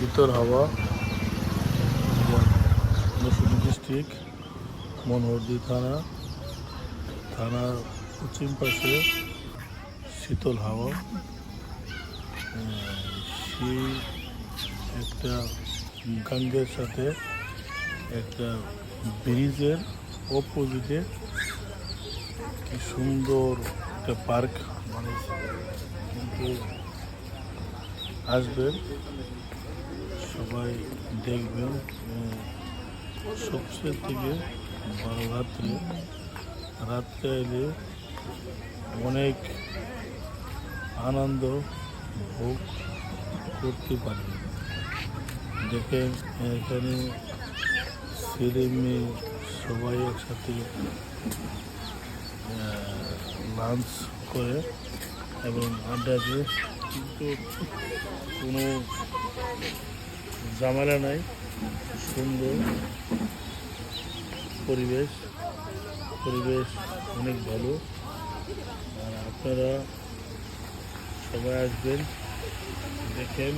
শীতল হাওয়া নসুলি ডিস্ট্রিক্ট, মনোহরদি থানা থানার পশ্চিম পাশে শীতল হাওয়া। সেই একটা গাঙ্গের সাথে একটা ব্রিজের অপোজিটে কি সুন্দর একটা পার্ক বানিয়েছে কিন্তু আসবেন। সবাই দেখবেন সবচেয়ে থেকে বড় রাত্রে রাত্রে এলে অনেক আনন্দ ভোগ করতে পারবেন দেখেন, এখানে ছেলে মেয়ে সবাই একসাথে লাঞ্চ করে এবং আড্ডা দিয়ে। কিন্তু কোনো ঝামেলা নাই, সুন্দর পরিবেশ পরিবেশ অনেক ভালো। আর আপনারা সবাই আসবেন, দেখেন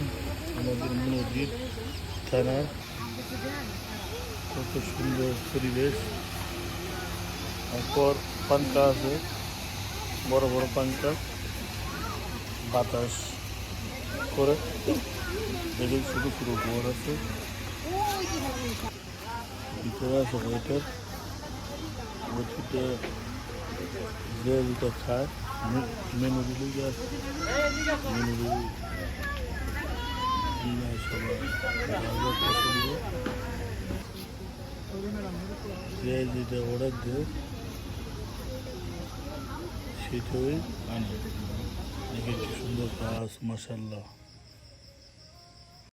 আমাদের নদীর থানার কত সুন্দর পরিবেশ। তারপর পাঙ্কা আছে, বড় বড় পাঙ্কা বাতাস করে। দেখেন ঘর আছে। ভিতরে আছে ওয়েটার। যে যেটা খায় মেনু দিলে যা যে সেটাই আনে। দেখে সুন্দর কাজ মাসাল্লাহ